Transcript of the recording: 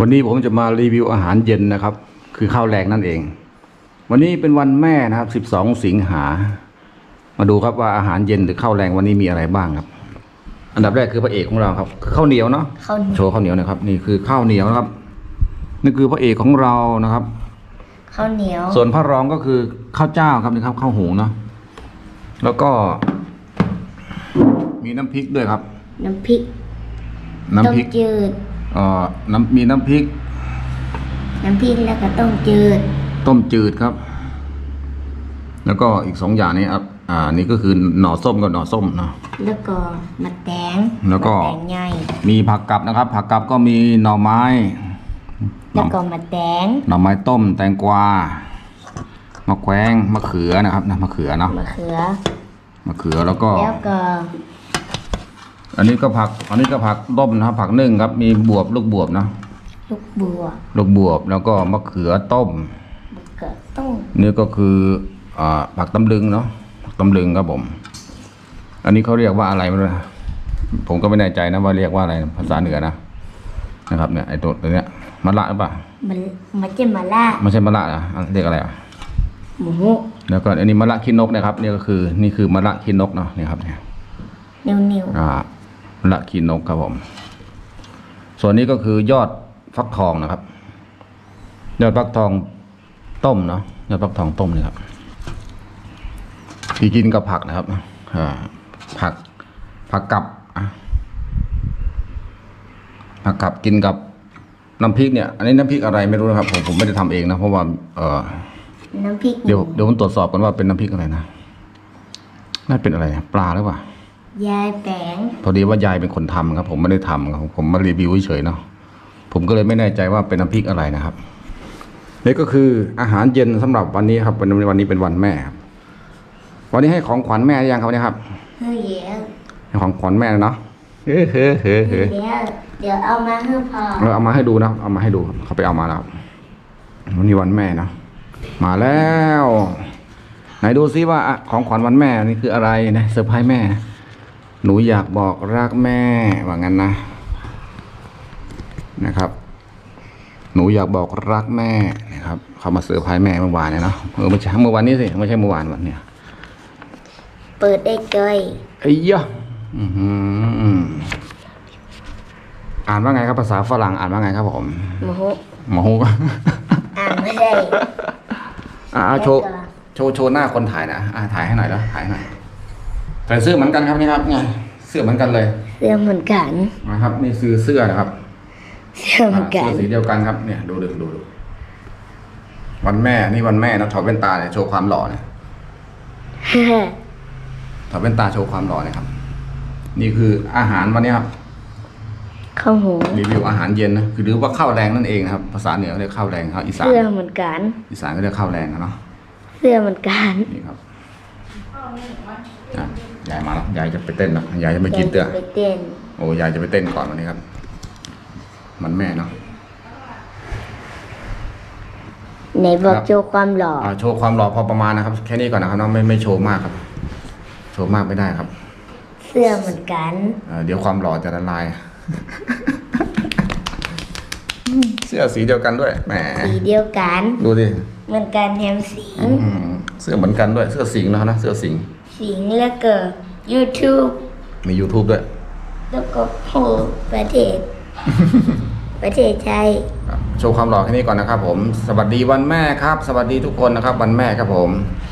วันนี้ผมจะมารีวิวอาหารเย็นนะครับ คือข้าวแรงนั่นเอง วันนี้เป็นวันแม่นะครับ 12 สิงหา มาดูครับว่าอาหารเย็นหรือข้าวแรงวันนี้มีอะไรบ้างครับ อันดับแรกคือพระเอกของเราครับคือข้าวเหนียวเนาะข้าวเหนียวโชว์ข้าวเหนียวหนะครับ นี่คือข้าวเหนียวนะครับนี่คือพระเอกของเรานะครับข้าวเหนียว ส่วนพระรองก็คือข้าวเจ้าครับนี่ครับข้าวหุงเนาะแล้วก็ มีน้ำพริกด้วยครับ น้ำพริก น้ำพริกต้มจืดเอ่อน้ำมีน้ำพริก น้ำพริกแล้วก็ต้มจืด ต้มจืดครับ แล้วก็อีกสองอย่างนี้ครับอ่านี่ก็คือหน่อส้มกับหน่อส้มเนาะแล้วก็มะแตงแล้วก็มะแตงใหญ่มีผักกับนะครับ ผักกับก็มีหน่อไม้หน่แล้อวก็มะแตงหน่อไม้ต้มแตงกวามะแขวงมะเขือนะครับนะมะเขือเนาะมะเขือมะเขือแล้วก็แล้วก็ อันนี้ก็ผัก อันนี้ก็ผักต้มนะครับผักนึ่งครับ มีบวบลูกบวบเนาะลูกบัวลูกบวบแล้วก็มะเขือต้มมะเขือต้มนี่ก็คืออ่าผักตำลึงเนาะผักตำลึงครับผม อันนี้เขาเรียกว่าอะไรไม่รู้นะผมก็ไม่แน่ใจนะว่าเรียกว่าอะไรภาษาเหนือนะนะครับเนี่ยไอ้ตัวตัวเนี้ยมะละหรือเปล่ามันมันจะมาล่าไม่ใช่มะละอะอะเรียกอะไรอะหมูแล้วก็อันนี้มะละขี้นกนะครับนี่ก็คือนี่คือมะละขี้นกเนาะนี่ครับเนี่ยเหนียวเหนียวอ่ามะ ละขี้นกครับผม ส่วนนี้ก็คือยอดฟักทองนะครับ ยอดฟักทองต้มเนาะยอดฟักทองต้มนี่ครับที่กินกับผักนะครับอ่าผักผักกับอะผักกับกินกับน้ำพริกเนี่ย อันนี้น้ำพริกอะไรไม่รู้นะครับ ผมผมไม่ได้ทำเองนะเพราะว่า เออน้ำพริกเดี๋ยวเดี๋ยวผมตรวจสอบกันว่าเป็นน้ำพริกอะไรนะน่าเป็นอะไรนะปลาหรือเปล่า ยายแปงพอดีว่ายายเป็นคนทำครับ ผมไม่ได้ทำครับผมมารีวิวเฉยๆเนาะผมก็เลยไม่แน่ใจว่าเป็นน้ำพริกอะไรนะครับนี่ก็คืออาหารเย็นสำหรับวันนี้ครับวันนี้วันนี้เป็นวันแม่ครับวันนี้ให้ของขวัญแม่หรือยังครับเนี่ยครับเฮ้ยเดี๋ยวให้ของขวัญแม่เนาะเฮ้เฮ้เฮ้เฮ้ เดี๋ยวเดี๋ยวเอามาให้พอเราเอามาให้ดูนะเอามาให้ดูครับเขาไปเอามาแล้วครับวันนี้วันแม่นะ มาแล้ว ไหนดูซิว่าอะของขวัญวันแม่นี่คืออะไรนะเซอร์ไพรส์แม่ หนูอยากบอกรักแม่ว่างั้นนะนะครับ หนูอยากบอกรักแม่นะครับเขามาเซอร์ไพรส์แม่เมื่อวานเนี่ยเนาะเออไม่ใช่เมื่อวานนี้สิไม่ใช่เมื่อวานวันเนี่ยเปิดได้เกยไอ้ยะอื้อหืออ่านว่าไงครับภาษาฝรั่งอ่านว่าไงครับผมหมูหมอฮูอ่านไม่ได้อ่าโชว์โชว์โชว์หน้าคนถ่ายนะอ่าถ่ายให้หน่อยแล้วถ่ายให้หน่อย ใส่เสื้อเหมือนกันครับนี่ครับไงเสื้อเหมือนกันเลยเสื้อเหมือนกันนะครับ นี่คือเสื้อนะครับ เสื้อเหมือนกัเสื้นอสีเดียวกันครับเนี่ยดูดูดูดูวันแม่นี่วันแม่นะถอดแว่นตาเนี่ยโชว์ความหล่อเนี่ยถอดแว่นตาโชว์ความหล่อเนี่ยครับ นี่คืออาหารวันนี้ครับข้าวหมูรีวิวอาหารเย็นนะคือหรือว่าข้าวแรงนั่นเองนะครับ ภาษาเหนือเรียกข้าวแรงครับอีสานเสื้อเหมือนกันอีสานก็เรียกข้าวแรงนะเนาะเสื้อเหมือนกันนี่ครับ อะยายมาแล้วยายจะไปเต้นแล้วยายจะไม่กินเตื้อไปเต้นโอ้ยายจะไปเต้นก่อนวันนี้ครับ มันแม่เนาะไหนบอกครับโชว์ความหล่ออ่าโชว์ความหล่อพอประมาณนะครับ แค่นี้ก่อนนะครับน้องไม่ไม่โชว์มากครับ โชว์มากไม่ได้ครับ เสื้อเหมือนกันเอ่อเดี๋ยวความหล่อจะละลาย เสื้อสีเดียวกันด้วยแหมสีเดียวกัน ดูดิเหมือนกันแถมสีงอืม เสื้อเหมือนกันด้วยเสื้อสิงห์นะครับนะเสื้อสิงห์สิงแล้วก็ YouTube มี YouTube ด้วย แล้วก็โหประเทศ ประเทศไทยครับโชว์ความหล่อแค่นี้ก่อนนะครับผม สวัสดีวันแม่ครับ สวัสดีทุกคนนะครับ วันแม่ครับผมส